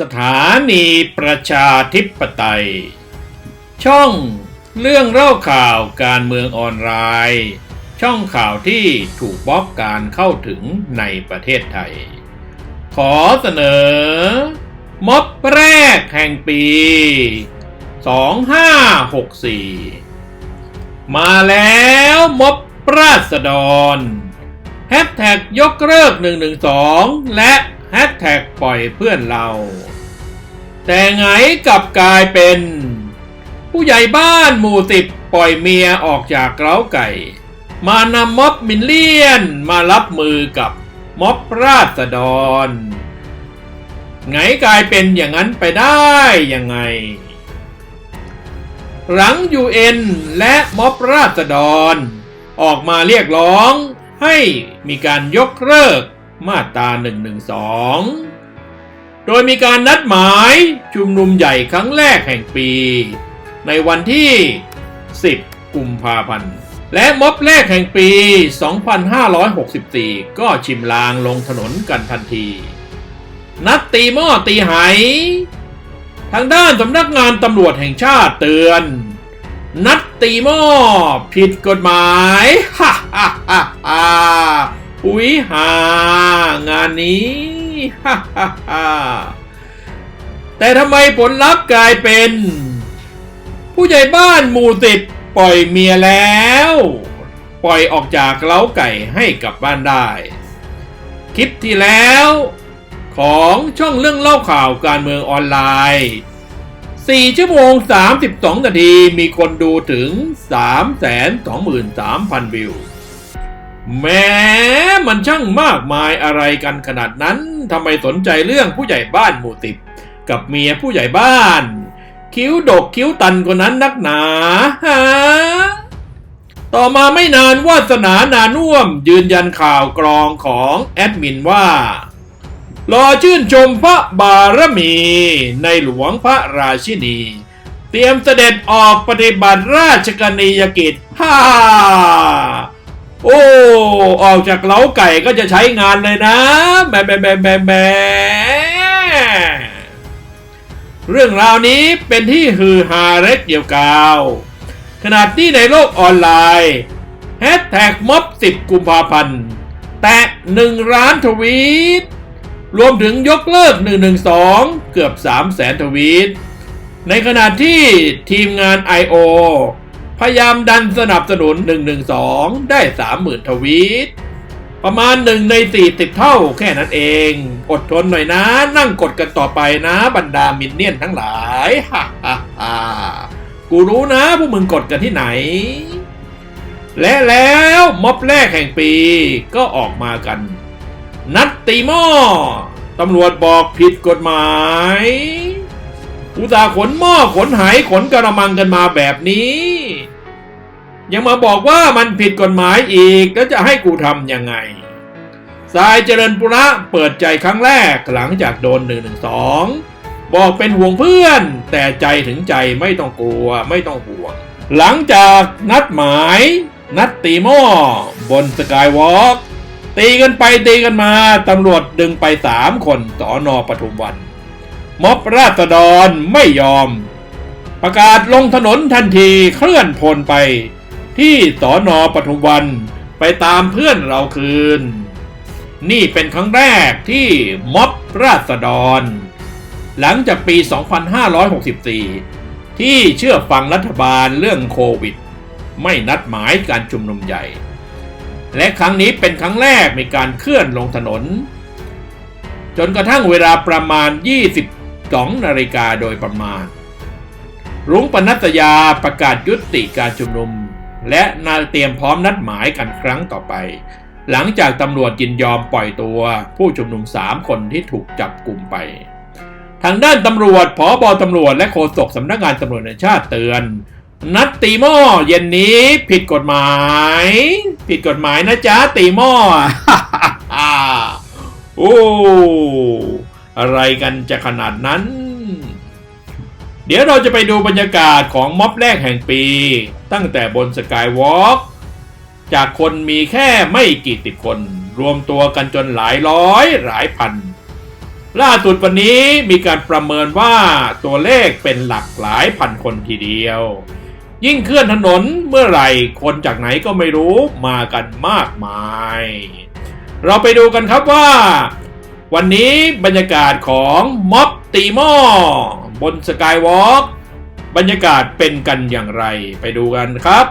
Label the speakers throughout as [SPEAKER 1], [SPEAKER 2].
[SPEAKER 1] สถานีประชาธิปไตย ช่องเรื่องเล่าข่าวการเมืองออนไลน์ ช่องข่าวที่ถูกบล็อกการเข้าถึงในประเทศไทย ขอเสนอ ม็อบแรกแห่งปี 2564 มาแล้วม็อบราษฎรแฮชแท็กยกเลิก 112 และแฮชแท็กปล่อยเพื่อนเรา แต่ไงกลับกลายเป็น ผู้ใหญ่บ้านหมู่สิบปล่อยเมียออกจากเล้าไก่ มานำม็อบมิลเลียนมารับมือกับม็อบราษฎร ไงกลายเป็นอย่างนั้นไปได้ยังไง หลัง UN และม็อบราษฎร ออกมาเรียกร้องให้มีการยกเลิกมาตรา112 โดยมีการนัดหมายชุมนุมใหญ่ครั้งแรกแห่งปี ในวันที่ 10 กุมภาพันธ์ และม็อบแรกแห่งปี 2564 ก็ชิมลางลงถนนกันทันที นัดตีหม้อตีไหทางด้านสำนักงานตำรวจแห่งชาติเตือน นัดตีหม้อผิดกฎหมายฮ่าฮ่าฮ่าฮ่าอุ๊ยหางานนี้ ฮ่าฮ่าฮ่าแต่ทำไมผลลัพธ์กลายเป็น ผู้ใหญ่บ้านหมู่สิบปล่อยเมียแล้ว ปล่อยออกจากเล้าไก่ให้กลับบ้านได้ คลิปที่แล้ว ของช่องเรื่องเล่าข่าวการเมืองออนไลน์ 4 ชั่วโมง 32 นาทีมีคนดูถึง 323,000 วิว แม้มันช่างมากมายอะไรกันขนาดนั้นทำไมสนใจเรื่องผู้ใหญ่บ้านหมู่ติบ กับเมียผู้ใหญ่บ้าน คิ้วดกคิ้วตันคนนั้นนักหนาฮะต่อมาไม่นานวาสนานานุ่วม ยืนยันข่าวกรองของแอดมินว่า รอชื่นชมพระบารมี ในหลวงพระราชินี เตรียมเสด็จออกปฏิบัติราชกนียกิจฮ่า โอ้ออกจากเล้าไก่ก็จะใช้งานเลยนะแหม่แหม่แหม่แหม่แหม่เรื่องราวนี้เป็นที่ฮือฮาเล็กเดียวกาว ขนาดที่ในโลกออนไลน์แฮชแท็กม็อบ10 กุมภาพันธ์ แตะ1ล้านทวีต รวมถึงยกเลิก 112 เกือบ3แสนทวีต ในขณะที่ทีมงาน I.O. พยายามดันสนับสนุน 112 ได้ 30,000 ทวีต ประมาณ1ใน 40 เท่าแค่นั้นเอง อดทนหน่อยนะ นั่งกดกันต่อไปนะบรรดามินเนี่ยนทั้งหลายฮ่าฮ่าฮ่ากูรู้นะพวกมึงกดกันที่ไหน และแล้วม็อบแรกแห่งปีก็ออกมากัน นัดตีหม้อตำรวจบอกผิดกฎหมายอุตสาขนหม้อขนไหขนกระมังกันมาแบบนี้ ยังมาบอกว่ามันผิดกฎหมายอีกแล้วจะให้กูทำยังไงสายเจริญปุระเปิดใจครั้งแรกหลังจากโดน112บอกเป็นห่วงเพื่อน แต่ใจถึงใจไม่ต้องกลัวไม่ต้องห่วง หลังจากนัดหมาย นัดตีหม้อบนสกายวอล์กตีกันไปตีกันมา ตำรวจดึงไปสามคนสอนอปทุมวัน ม็อบราษฎรไม่ยอม ประกาศลงถนนทันทีเคลื่อนพลไป ที่สอนอปทุมวันไปตามเพื่อนเราคืน นี่เป็นครั้งแรกที่ม็อบราษฎร หลังจากปี 2564 ที่เชื่อฟังรัฐบาลเรื่องโควิด ไม่นัดหมายการชุมนุมใหญ่ และครั้งนี้เป็นครั้งแรกมีการเคลื่อนลงถนน จนกระทั่งเวลาประมาณ 22 นาฬิกาโดยประมาณรุ้งปนัสยาประกาศยุติการชุมนุม และนาเตรียมพร้อมนัดหมายกันครั้งต่อไป หลังจากตำรวจยินยอมปล่อยตัวผู้ชุมนุม3คนที่ถูกจับกลุ่มไป ทางด้านตำรวจผอบอตำรวจและโฆษกสำนักงานตำรวจแห่งชาติเตือน นัดตีหม้อเย็นนี้ผิดกฎหมาย ผิดกฎหมายนะจ๊ะตีหม้อโอ้อะไรกันจะขนาดนั้น เดี๋ยวเราจะไปดูบรรยากาศของม็อบแรกแห่งปี ตั้งแต่บนสกายวอล์กจากคนมีแค่ไม่กี่สิบคน รวมตัวกันจนหลายร้อยหลายพัน ล่าสุดวันนี้มีการประเมินว่าตัวเลขเป็นหลักหลายพันคนทีเดียว ยิ่งเคลื่อนถนนเมื่อไหร่คนจากไหนก็ไม่รู้มากันมากมาย เราไปดูกันครับว่า วันนี้บรรยากาศของม็อบตีหม้อ บนสกายวอล์กบรรยากาศเป็นกันอย่างไรไปดูกันครับ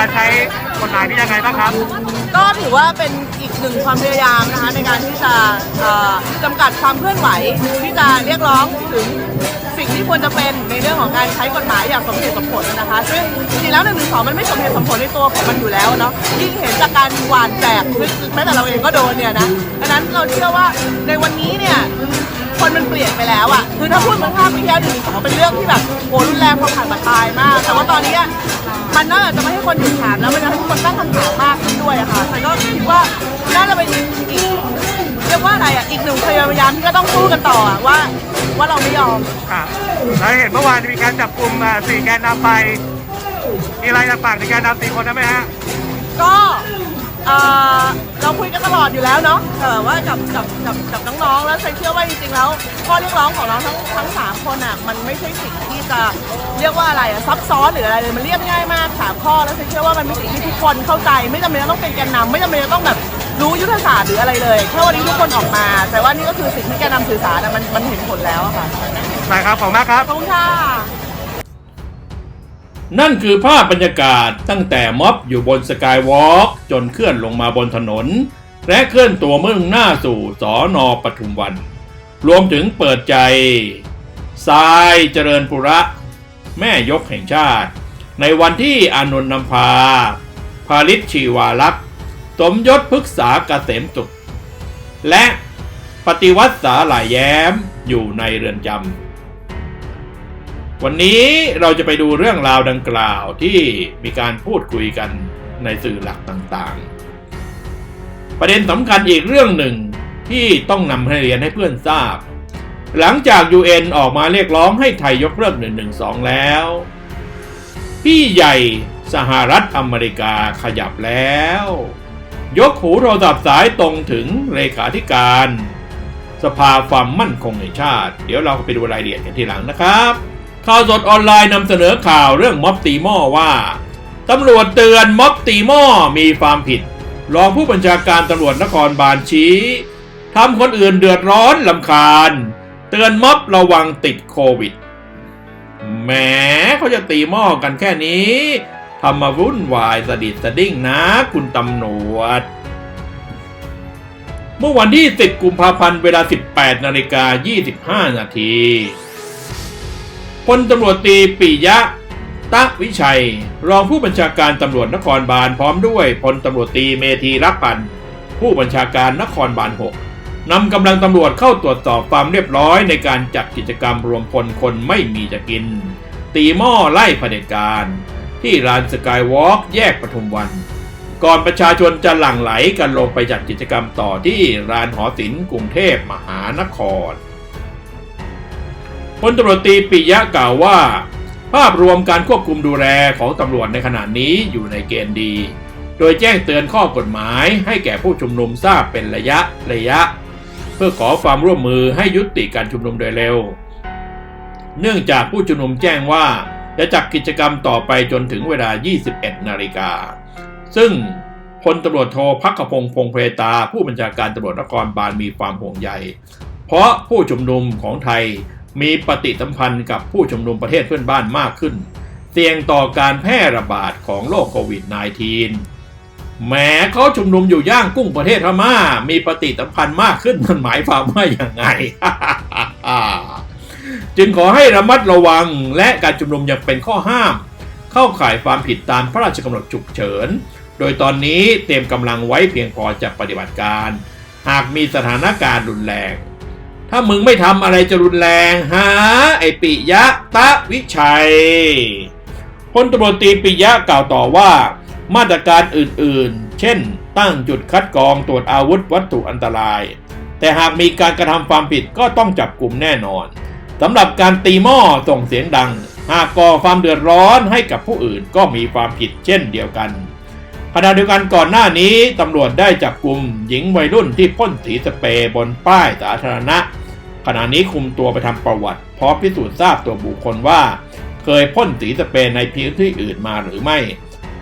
[SPEAKER 2] การ
[SPEAKER 3] ใช้กฎหมายนี้ยังไงบ้างครับ
[SPEAKER 4] ก็ถือว่าเป็นอีกหนึ่งความพยายามนะคะในการที่จะเอ่อจำกัดความเคลื่อนไหวที่จะเรียกร้องถึงสิ่งที่ควรจะเป็นในเรื่องของการใช้กฎหมายอย่างสมเหตุสมผลนะคะ ซึ่งจริงๆแล้วหนึ่งหนึ่งสองมันไม่สมเหตุสมผลในตัวของมันอยู่แล้วเนาะยิ่งเห็นจากการหวานแจกคือแม้แต่เราเองก็โดนเนี่ยนะดังนั้นเราเชื่อว่าในวันนี้เนี่ย คนมันเปลี่ยนไปแล้วอะคือถ้าพูดเมื่อห้าปีที่แล้วหนึ่งสองเป็นเรื่องที่แบบโหรุนแรงพอผ่านมาตายมาก แต่ว่าตอนนี้อะมันน่าจะไม่ให้คนหยุดถามแล้วมันจะให้คนตั้งคำถามมากขึ้นด้วยอะค่ะแต่ก็คิดว่าน่าจะเป็นอีกเรียกว่าอะไรอะอีกหนึ่งพยายามที่ก็ต้องสู้กันต่ออะว่า ว่าเราไม่ยอม
[SPEAKER 3] ค่ะแล้วเห็นเมื่อวานมีการจับกลุ่มอ่าสี่แกนนำไปมีอะไรจะฝากถึงแกนนำสี่คนได้ไหมฮะ
[SPEAKER 4] ก็ เอ่อเราคุยกันตลอดอยู่แล้วเนาะเออว่ากับกับกับกับน้องๆแล้วฉันเชื่อว่าจริงๆแล้วข้อเรียกร้องของน้องทั้งทั้งสามคนอะมันไม่ใช่สิ่งที่จะเรียกว่าอะไรอะซับซ้อนหรืออะไรเลยมันเรียบง่ายมากสามข้อแล้วฉันเชื่อว่ามันเป็นสิ่งที่ทุกคนเข้าใจ ไม่จำเป็นจะต้องเป็นแกนนำไม่จำเป็นจะต้องแบบรู้ยุทธศาสตร์หรืออะไรเลยแค่วันนี้ทุกคนออกมา แต่ว่านี่ก็คือสิ่งที่แกนนำสื่อสารอะมันมันเห็นผลแล้วอะค่ะ
[SPEAKER 3] ได้ครับขอบคุณมากครับ
[SPEAKER 4] ขอบคุณค่ะ
[SPEAKER 1] นั่นคือภาพบรรยากาศตั้งแต่ม็อบอยู่บนสกายวอล์กจนเคลื่อนลงมาบนถนน และเคลื่อนตัวมุ่งหน้าสู่สอนอปทุมวัน รวมถึงเปิดใจทรายเจริญปุระ แม่ยกแห่งชาติ ในวันที่อานนท์นำพาภาริชชีวาลักษ์สมยศพฤกษาเกษมสุข และปฏิวัติสาหลายแย้มอยู่ในเรือนจำ วันนี้เราจะไปดูเรื่องราวดังกล่าวที่มีการพูดคุยกันในสื่อหลักต่างๆ ประเด็นสำคัญอีกเรื่องหนึ่งที่ต้องนำให้เรียนให้เพื่อนทราบ หลังจาก UN ออกมาเรียกร้องให้ไทยยกเลิก112 แล้ว พี่ใหญ่สหรัฐอเมริกาขยับแล้ว ยกหูโทรศัพท์สายตรงถึงเลขาธิการ สภาความมั่นคงแห่งชาติ เดี๋ยวเราไปดูรายละเอียดกันทีหลังนะครับ ข่าวสดออนไลน์นำเสนอข่าวเรื่องม็อบตีหม้อว่าตำรวจเตือนม็อบตีหม้อมีความผิด รองผู้บัญชาการตำรวจนครบาลชี้ทำคนอื่นเดือดร้อนลำคาญ เตือนม็อบระวังติดโควิดแหมเขาจะตีหม้อกันแค่นี้ทำมาวุ่นวายสะดิดสะดิ้งนะคุณตำรวจ เมื่อวันที่ 10 กุมภาพันธ์เวลา 18 นาฬิกา 25 นาที พลตำรวจตีปิยะ ตะวิชัย รองผู้บัญชาการตำรวจนครบาลพร้อมด้วยพลตำรวจตีเมธีรักพันผู้บัญชาการนครบาล6นำกำลังตำรวจเข้าตรวจสอบความเรียบร้อยในการจัดกิจกรรมรวมพลคนไม่มีจะกิน ตีหม้อไล่เผด็จการ ที่ลานสกายวอล์กแยกปทุมวัน ก่อนประชาชนจะหลั่งไหลกันลงไปจัดกิจกรรมต่อที่ลานหอศิลป์กรุงเทพมหานคร พลตำรวจตีปิยะกล่าวว่า ภาพรวมการควบคุมดูแลของตำรวจในขณะนี้อยู่ในเกณฑ์ดี โดยแจ้งเตือนข้อกฎหมายให้แก่ผู้ชุมนุมทราบเป็นระยะระยะ เพื่อขอความร่วมมือให้ยุติการชุมนุมโดยเร็ว เนื่องจากผู้ชุมนุมแจ้งว่าจะจัดกิจกรรมต่อไปจนถึงเวลา 21 นาฬิกา ซึ่งพลตำรวจโทพักขพงศ์พงเพตา ผู้บัญชาการตำรวจนครบาลมีความห่วงใย เพราะผู้ชุมนุมของไทย มีปฏิสัมพันธ์กับผู้ชุมนุมประเทศเพื่อนบ้านมากขึ้น เสี่ยงต่อการแพร่ระบาดของโรคโควิด -19 แม้เขาชุมนุมอยู่ย่างกุ้งประเทศพม่า มีปฏิสัมพันธ์มากขึ้นมันหมายความว่าอย่างไง จึงขอให้ระมัดระวังและการชุมนุมยังเป็นข้อห้าม เข้าข่ายความผิดตามพระราชกำหนดฉุกเฉิน โดยตอนนี้เตรียมกำลังไว้เพียงพอจะปฏิบัติการ หากมีสถานการณ์รุนแรง ถ้ามึงไม่ทำอะไรจะรุนแรงฮะไอปิยะตะวิชัยพลตำรวจตรีปิยะกล่าวต่อว่า มาตรการอื่นๆ เช่น ตั้งจุดคัดกรองตรวจอาวุธวัตถุอันตราย แต่หากมีการกระทำความผิดก็ต้องจับกลุ่มแน่นอนสำหรับการตีหม้อส่งเสียงดัง หากก่อความเดือดร้อนให้กับผู้อื่นก็มีความผิดเช่นเดียวกันขณะเดียวกันก่อนหน้านี้ตำรวจได้จับกลุ่มหญิงวัยรุ่นที่พ่นสีสเปรย์บนป้ายสาธารณะ ขณะนี้คุมตัวไปทำประวัติพร้อมพิสูจน์ทราบตัวบุคคลว่า เคยพ่นสีสเปรย์ในพื้นที่อื่นมาหรือไม่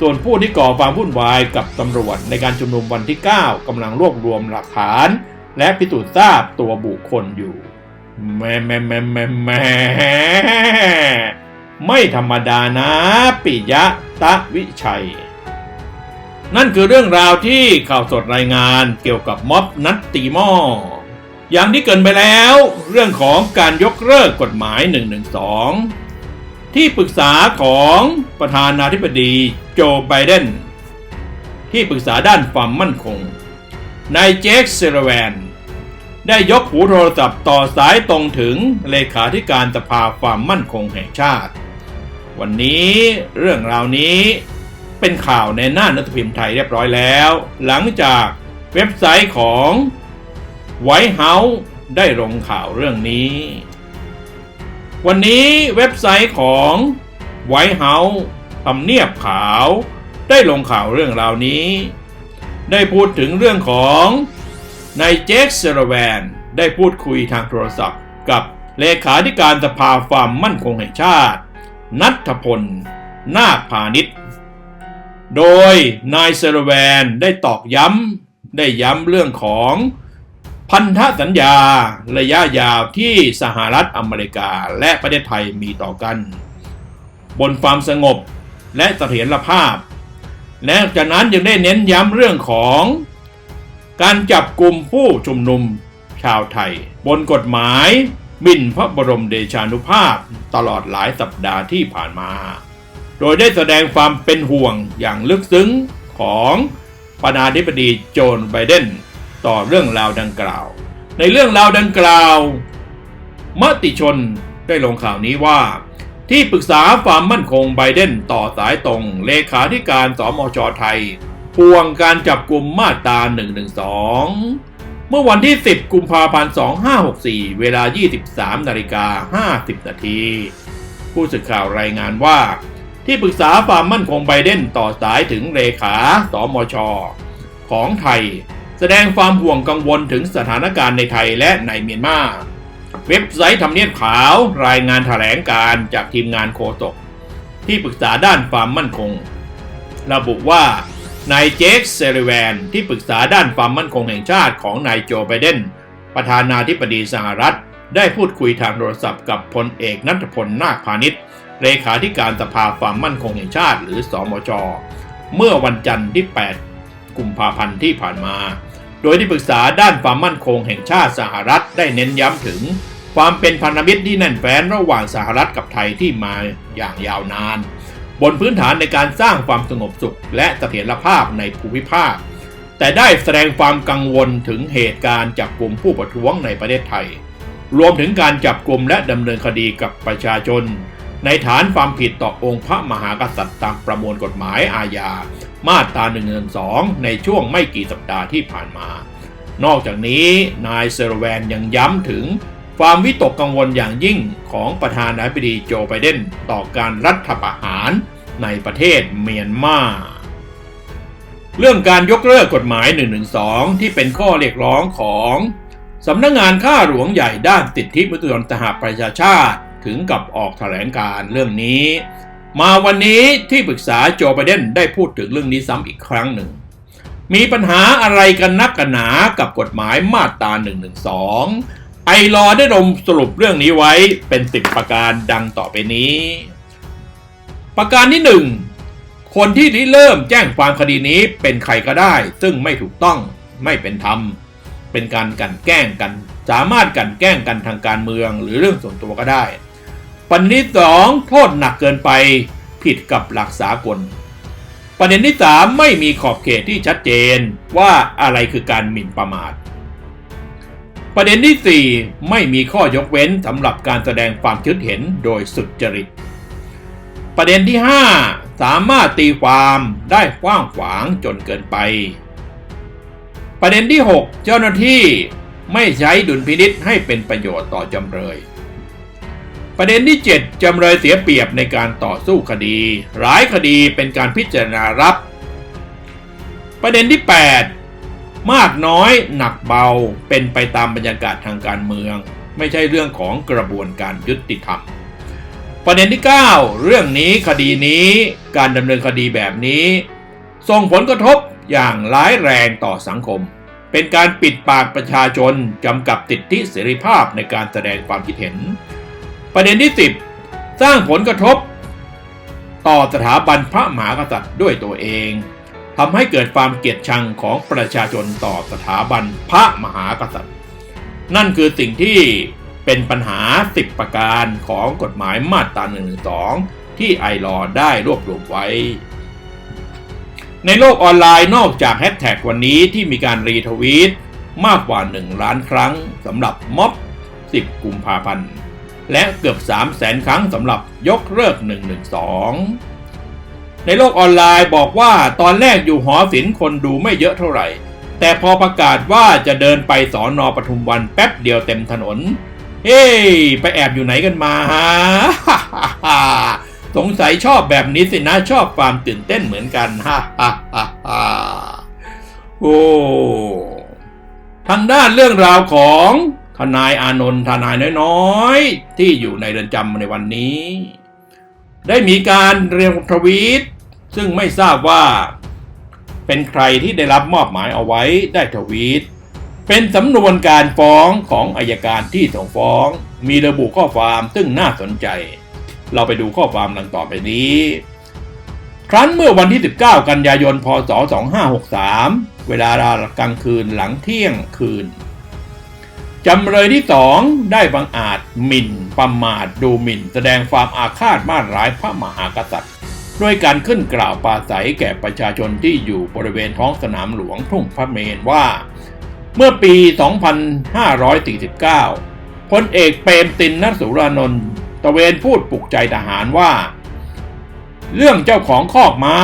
[SPEAKER 1] ส่วนผู้ที่ก่อความวุ่นวายกับตำรวจในการชุมนุมวันที่ 9กำลังรวบรวมหลักฐาน และพิสูจน์ทราบตัวบุคคลอยู่แม่แม่แม่แม่แม่ไม่ธรรมดานะปิยะตะวิชัย นั่นคือเรื่องราวที่ข่าวสดรายงานเกี่ยวกับม็อบนัดตีหม้อ อย่างที่เกินไปแล้ว เรื่องของการยกเลิกกฎหมาย 112 ที่ปรึกษาของประธานาธิบดีโจไบเดนที่ปรึกษาด้านความมั่นคงนายเจคเซรแวน ได้ยกหูโทรศัพท์ต่อสายตรงถึงเลขาธิการสภาความมั่นคงแห่งชาติ วันนี้เรื่องราวนี้เป็นข่าวในหน้าหนังสือพิมพ์ไทยเรียบร้อยแล้ว หลังจากเว็บไซต์ของ ไวท์เฮาส์ได้ลงข่าวเรื่องนี้ วันนี้เว็บไซต์ของไวท์เฮาส์ทำเนียบขาวได้ลงข่าวเรื่องราวนี้ ได้พูดถึงเรื่องของนายเจคเซรแวนได้พูดคุยทางโทรศัพท์ กับเลขาธิการสภาความมั่นคงแห่งชาติ นัทพล นาคพาณิชย์ โดยนายเซรแวนได้ตอกย้ำได้ย้ำเรื่องของ พันธสัญญาระยะยาวที่สหรัฐอเมริกาและประเทศไทยมีต่อกัน บนความสงบและเสถียรภาพ และจากนั้นยังได้เน้นย้ำเรื่องของ การจับกลุ่มผู้ชุมนุมชาวไทย บนกฎหมายมิ่นพระบรมเดชานุภาพตลอดหลายสัปดาห์ที่ผ่านมา โดยได้แสดงความเป็นห่วงอย่างลึกซึ้งของประธานาธิบดีโจนไบเดน ต่อเรื่องราวดังกล่าว ในเรื่องราวดังกล่าว มติชนได้ลงข่าวนี้ว่า ที่ปรึกษาความมั่นคงไบเดนต่อสายตรงเลขาธิการสมชไทยพวงการจับกลุ่มมาตรา112 เมื่อวันที่ 10 กุมภาพันธ์ 2564 เวลา 23 นาฬิกา 50 นาที ผู้สื่อข่าวรายงานว่า ที่ปรึกษาความมั่นคงไบเดนต่อสายถึงเลขาสมช ของไทย แสดงความห่วงกังวลถึงสถานการณ์ในไทยและในเมียนมาเว็บไซต์ทำเนียบขาวรายงานถแถลงการจากทีมงานโคศกที่ปรึกษาด้านความมั่นคง ระบุว่านายเจคเซริแวนที่ปรึกษาด้านความมั่นคงแห่งชาติของนายโจไบเดนประธานาธิบดีสหรัฐ ได้พูดคุยทางโทรศัพท์กับพลเอกนัทพลนาคพาณิชย์เลขาธิการสภาความมั่นคงแห่งชาติหรือสอมช เมื่อวันจันทร์ที่ 8 กุมภาพันธ์ที่ผ่านมา โดยที่ปรึกษาด้านความมั่นคงแห่งชาติสหรัฐได้เน้นย้ำถึง ความเป็นพันธมิตรที่แน่นแฟ้นระหว่างสหรัฐกับไทยที่มาอย่างยาวนาน บนพื้นฐานในการสร้างความสงบสุขและเสถียรภาพในภูมิภาค แต่ได้แสดงความกังวลถึงเหตุการณ์จับกลุ่มผู้ประท้วงในประเทศไทย รวมถึงการจับกลุ่มและดำเนินคดีกับประชาชน ในฐานความผิดต่อองค์พระมหากษัตริย์ตามประมวลกฎหมายอาญา มาตรา1นึในช่วงไม่กี่สัปดาห์ที่ผ่านมา นอกจากนี้นายเซอร์แวนยังย้ำถึงความวิตกกังวลอย่างยิ่งของประธานาธิบดีโจไบเดนต่อการรัฐประหารในประเทศเมียนมาเรื่องการยกเลิกกฎหมาย 112 ที่เป็นข้อเรียกร้องของสำนักงงานข้าหลวงใหญ่ด้านสิทธิมนุษยชนสหประชาชาติ ถึงกับออกแถลงการเรื่องนี้ มาวันนี้ที่ปรึกษาโจไบเดนได้พูดถึงเรื่องนี้ซ้ำอีกครั้งหนึ่ง มีปัญหาอะไรกันนักกันหนากับกฎหมายมาตรา112 ไอรอได้ลงสรุปเรื่องนี้ไว้เป็นสิบประการดังต่อไปนี้ ประการที่หนึ่งคนที่ริเริ่มแจ้งความคดีนี้เป็นใครก็ได้ ซึ่งไม่ถูกต้องไม่เป็นธรรม เป็นการกันแกล้งกัน สามารถกันแกล้งกันทางการเมืองหรือเรื่องส่วนตัวก็ได้ ประเด็นที่สองโทษหนักเกินไปผิดกับหลักสากล ประเด็นที่สามไม่มีขอบเขตที่ชัดเจนว่าอะไรคือการหมิ่นประมาท ประเด็นที่ 4 ไม่มีข้อยกเว้นสำหรับการแสดงความคิดเห็นโดยสุจริต ประเด็นที่ 5 สามารถตีความได้กว้างขวางจนเกินไป ประเด็นที่ 6 เจ้าหน้าที่ไม่ใช้ดุลพินิษให้เป็นประโยชน์ต่อจำเลย ประเด็นที่ 7 จำเลยเสียเปรียบในการต่อสู้คดี หลายคดีเป็นการพิจารณารับ ประเด็นที่ 8 มากน้อยหนักเบาเป็นไปตามบรรยากาศทางการเมือง ไม่ใช่เรื่องของกระบวนการยุติธรรม ประเด็นที่ 9 เรื่องนี้คดีนี้การดำเนินคดีแบบนี้ ส่งผลกระทบอย่างร้ายแรงต่อสังคม เป็นการปิดปากประชาชนจำกับสิดทธิเสรีภาพในการแสดงความคิดเห็น ประเด็นที่ 10 สร้างผลกระทบ ต่อสถาบันพระมหากษัตริย์ด้วยตัวเองทำให้เกิดความเกลียดชังของประชาชนต่อสถาบันพระมหากษัตริย์ นั่นคือสิ่งที่เป็นปัญหา 10 ประการของกฎหมายมาตรา112ที่ไอรอได้รวบรวมไว้ ในโลกออนไลน์นอกจากแฮชแท็กวันนี้ที่มีการรีทวีตมากกว่า 1 ล้านครั้งสำหรับม็อบ 10 กุมภาพันธ์ และเกือบ 3 0 0แสนครั้งสำหรับยกเลิก 112 ในโลกออนไลน์บอกว่าตอนแรกอยู่หอศิลป์คนดูไม่เยอะเท่าไหร่ แต่พอประกาศว่าจะเดินไปสอนอปทุมวันแป๊บเดียวเต็มถนน เฮ้ยไปแอบอยู่ไหนกันมาฮะสงสัยชอบแบบนี้สินะชอบความตื่นเต้นเหมือนกันฮ่าฮ่าฮ่าฮ่าโอ้ทางด้านเรื่องราวของ ทนายอานนท์ทนายน้อยๆ ที่อยู่ในเรือนจำในวันนี้ ได้มีการเรียงทวีต ซึ่งไม่ทราบว่า เป็นใครที่ได้รับมอบหมายเอาไว้ได้ทวีต เป็นสำนวนการฟ้องของอายการที่ส่งฟ้อง มีระบุข้อความซึ่งน่าสนใจ เราไปดูข้อความดังต่อไปนี้ ครั้นเมื่อวันที่ 19 กันยายน พศ 2563 เวลากลางคืนหลังเที่ยงคืน จำเลยที่สองได้บังอาจหมิ่นประมาทดูหมิ่น แสดงความอาฆาตมาร้ายพระมหากษัตริย์ ด้วยการขึ้นกล่าวปราศัยแก่ประชาชนที่อยู่บริเวณท้องสนามหลวงทุ่งพระเมรุว่า เมื่อปี 2549พลเอกเปรมตินนสุรานนท์ตะเวนพูดปลุกใจทหารว่า เรื่องเจ้าของคอกม้า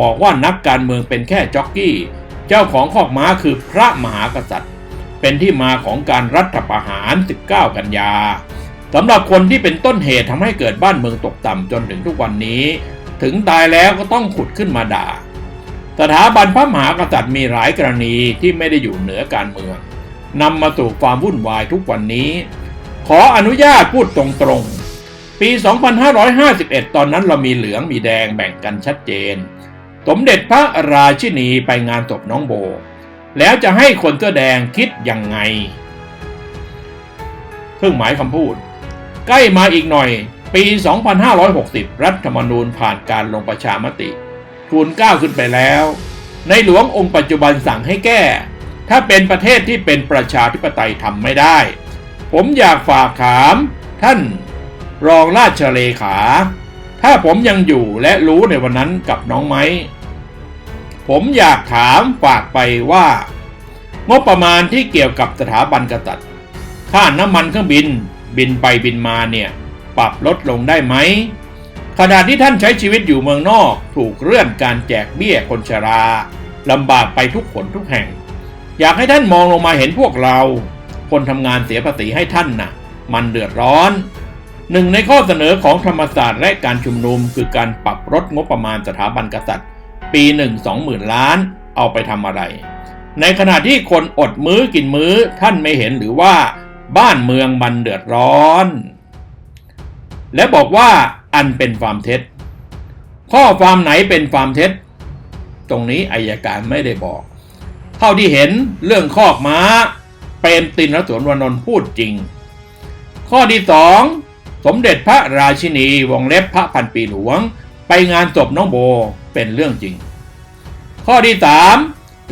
[SPEAKER 1] บอกว่านักการเมืองเป็นแค่จ็อกกี้ เจ้าของคอกม้าคือพระมหากษัตริย์ เป็นที่มาของการรัฐประหาร 19 กันยาสำหรับคนที่เป็นต้นเหตุทำให้เกิดบ้านเมืองตกต่ำจนถึงทุกวันนี้ ถึงตายแล้วก็ต้องขุดขึ้นมาด่า สถาบันพระมหากษัตริย์มีหลายกรณีที่ไม่ได้อยู่เหนือการเมืองนำมาสู่ความวุ่นวายทุกวันนี้ ขออนุญาตพูดตรงๆ ปี 2551 ตอนนั้นเรามีเหลืองมีแดงแบ่งกันชัดเจน สมเด็จพระราชินีไปงานศพน้องโบ แล้วจะให้คนเสื้อแดงคิดยังไงเครื่องหมายคำพูด ใกล้มาอีกหน่อย ปี 2560 รัฐธรรมนูญผ่านการลงประชามติ ทูลเก้าขึ้นไปแล้ว ในหลวงองค์ปัจจุบันสั่งให้แก้ ถ้าเป็นประเทศที่เป็นประชาธิปไตยทำไม่ได้ ผมอยากฝากถาม ท่านรองราชเลขา ถ้าผมยังอยู่และรู้ในวันนั้นกับน้องไหม ผมอยากถามฝากไปว่า งบประมาณที่เกี่ยวกับสถาบันกษัตริย์ค่าน้ำมันเครื่องบิน บินไปบินมาเนี่ย ปรับลดลงได้ไหมขณะที่ท่านใช้ชีวิตอยู่เมืองนอกถูกเลื่อนการแจกเบี้ยคนชราลำบากไปทุกคนทุกแห่ง อยากให้ท่านมองลงมาเห็นพวกเรา คนทำงานเสียภาษีให้ท่านน่ะ มันเดือดร้อน หนึ่งในข้อเสนอของธรรมศาสตร์และการชุมนุมคือการปรับลดงบประมาณสถาบันกษัตริย์ ปีหนึ่งสองหมื่นล้านเอาไปทำอะไร ในขณะที่คนอดมื้อกินมื้อท่านไม่เห็นหรือว่าบ้านเมืองมันเดือดร้อน และบอกว่าอันเป็นความเท็จ ข้อความไหนเป็นความเท็จ ตรงนี้อายการไม่ได้บอก เท่าที่เห็นเรื่องคอกม้า เปรมตินและสวนวนนท์พูดจริง ข้อที่สองสมเด็จพระราชินีวงเล็บพระพันปีหลวง ไปงานศพน้องโบ เป็นเรื่องจริง ข้อที่สาม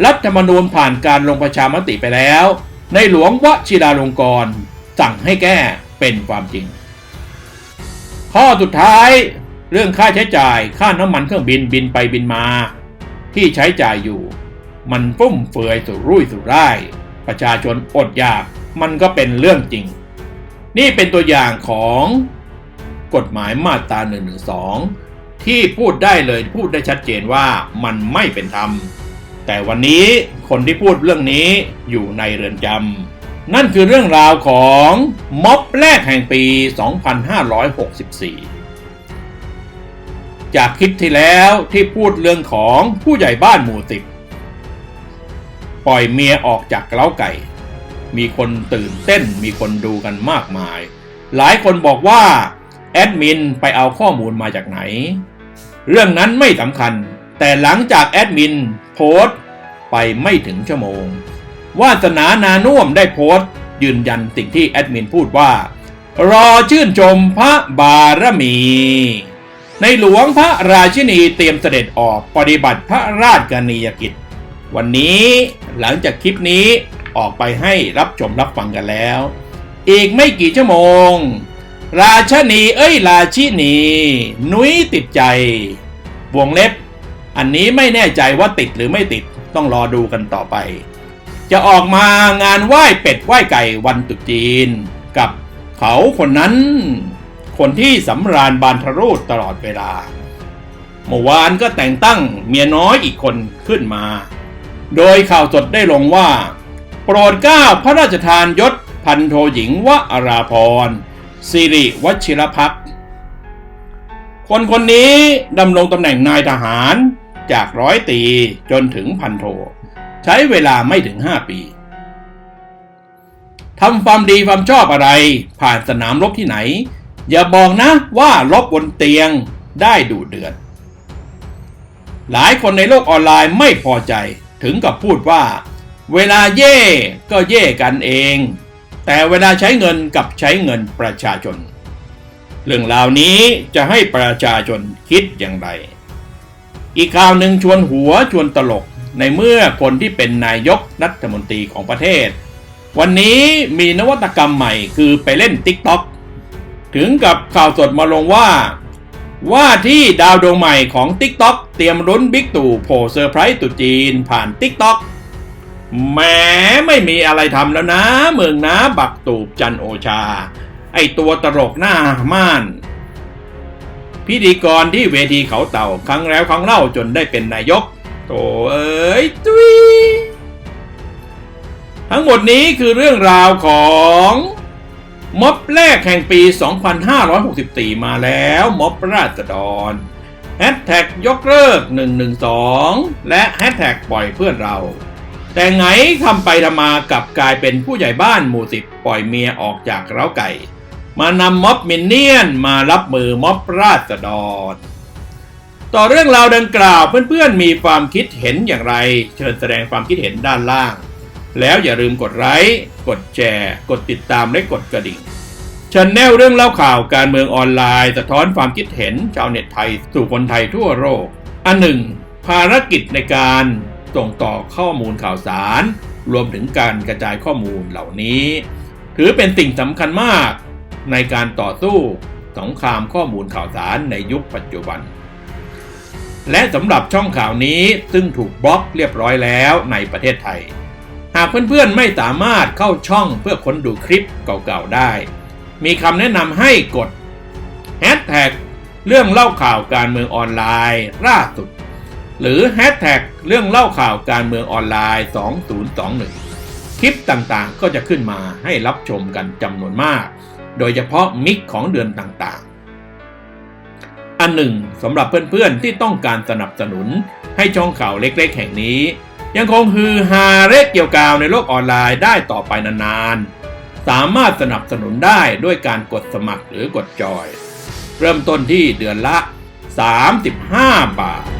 [SPEAKER 1] รัฐธรรมนูญผ่านการลงประชามติไปแล้ว ในหลวงวชิราลงกรณ์สั่งให้แก้เป็นความจริง ข้อสุดท้ายเรื่องค่าใช้จ่ายค่าน้ำมันเครื่องบินบินไปบินมา ที่ใช้จ่ายอยู่ มันฟุ่มเฟือยสุรุ่ยสุร่าย ประชาชนอดอยากมันก็เป็นเรื่องจริง นี่เป็นตัวอย่างของกฎหมายมาตรา1นึ ที่พูดได้เลยพูดได้ชัดเจนว่ามันไม่เป็นธรรม แต่วันนี้คนที่พูดเรื่องนี้อยู่ในเรือนจำนั่นคือเรื่องราวของม็อบแรกแห่งปี 2564 จากคลิปที่แล้วที่พูดเรื่องของผู้ใหญ่บ้านหมู่สิบปล่อยเมียออกจากเล้าไก่ มีคนตื่นเต้นมีคนดูกันมากมาย หลายคนบอกว่าแอดมินไปเอาข้อมูลมาจากไหน เรื่องนั้นไม่สำคัญ แต่หลังจากแอดมินโพสต์ไปไม่ถึงชั่วโมง วาสนานานุ่มได้โพสต์ ยืนยันสิ่งที่แอดมินพูดว่า รอชื่นชมพระบารมี ในหลวงพระราชินีเตรียมเสด็จออกปฏิบัติพระราชกรณียกิจ วันนี้หลังจากคลิปนี้ออกไปให้รับชมรับฟังกันแล้ว อีกไม่กี่ชั่วโมง ราชนีเอ้ยราชินี นุ้ยติดใจ วงเล็บ อันนี้ไม่แน่ใจว่าติดหรือไม่ติดต้องรอดูกันต่อไป จะออกมางานไหว้เป็ดไหว้ไก่วันตรุษจีน กับเขาคนนั้น คนที่สำราญบานทรูดตลอดเวลาเมื่อวานก็แต่งตั้งเมียน้อยอีกคนขึ้นมา โดยข่าวสดได้ลงว่า โปรดเกล้าพระราชทานยศพันโทหญิงวราพร สิริวชิรพักษ์คนคนนี้ดำรงตำแหน่งนายทหารจากร้อยตีจนถึงพันโท ใช้เวลาไม่ถึง5ปีทำความดีความชอบอะไร ผ่านสนามรบที่ไหน อย่าบอกนะว่าลบบนเตียงได้ดูเดือดหลายคนในโลกออนไลน์ไม่พอใจถึงกับพูดว่า เวลาเย่ก็เย่กันเอง แต่เวลาใช้เงินกับใช้เงินประชาชน เรื่องราวนี้จะให้ประชาชนคิดอย่างไร อีกข่าวหนึ่งชวนหัวชวนตลกในเมื่อคนที่เป็นนายกรัฐมนตรีของประเทศ วันนี้มีนวัตกรรมใหม่คือไปเล่น TikTok ถึงกับข่าวสดมาลงว่า ว่าที่ดาวดวงใหม่ของ TikTok เตรียมรุ้นบิ๊กตู่โผล่เซอร์ไพรส์ตุจีนผ่าน TikTok แหมไม่มีอะไรทำแล้วนะ เมืองนะบักตูบจันโอชา ไอตัวตลกหน้าม่าน พิธีกรที่เวทีเขาเต่าครั้งแล้วครั้งเล่าจนได้เป็นนายก โตเอ้ยตุยทั้งหมดนี้คือเรื่องราวของม็อบแรกแห่งปี 2564 มาแล้วม็อบราษฎรแฮชแท็กยกเลิก 112 และแฮชแท็กปล่อยเพื่อนเรา แต่ไงทำไปทำมากลับกลายเป็นผู้ใหญ่บ้านหมู่สิบปล่อยเมียออกจากเร้าไก่ มานำม็อบมินเนี่ยนมารับมือม็อบราษฎร ต่อเรื่องราวดังกล่าวเพื่อนๆมีความคิดเห็นอย่างไร เชิญแสดงความคิดเห็นด้านล่าง แล้วอย่าลืมกดไลค์กดแชร์ กดติดตามและกดกระดิ่งชันแนลเรื่องเล่าข่าวการเมืองออนไลน์สะท้อนความคิดเห็นชาวเน็ตไทยสู่คนไทยทั่วโลกอันหนึ่ง ภารกิจในการ ส่งต่อข้อมูลข่าวสาร รวมถึงการกระจายข้อมูลเหล่านี้ ถือเป็นสิ่งสำคัญมากในการต่อสู้สงครามข้อมูลข่าวสารในยุคปัจจุบัน และสำหรับช่องข่าวนี้ซึ่งถูกบล็อกเรียบร้อยแล้วในประเทศไทย หากเพื่อนๆไม่สามารถเข้าช่องเพื่อค้นดูคลิปเก่าๆได้ มีคำแนะนำให้กดแฮชแท็กเรื่องเล่าข่าวการเมืองออนไลน์ล่าสุด หรือแฮชแท็กเรื่องเล่าข่าวการเมืองออนไลน์ 2021 คลิปต่างๆก็จะขึ้นมาให้รับชมกันจำนวนมาก โดยเฉพาะมิกของเดือนต่างๆ อันหนึ่งสำหรับเพื่อนๆที่ต้องการสนับสนุนให้ช่องข่าวเล็กๆ แห่งนี้ ยังคงฮือฮาเล็กเกี่ยวกาวในโลกออนไลน์ได้ต่อไปนานๆ สามารถสนับสนุนได้ด้วยการกดสมัครหรือกดจอย เริ่มต้นที่เดือนละ 35 บาท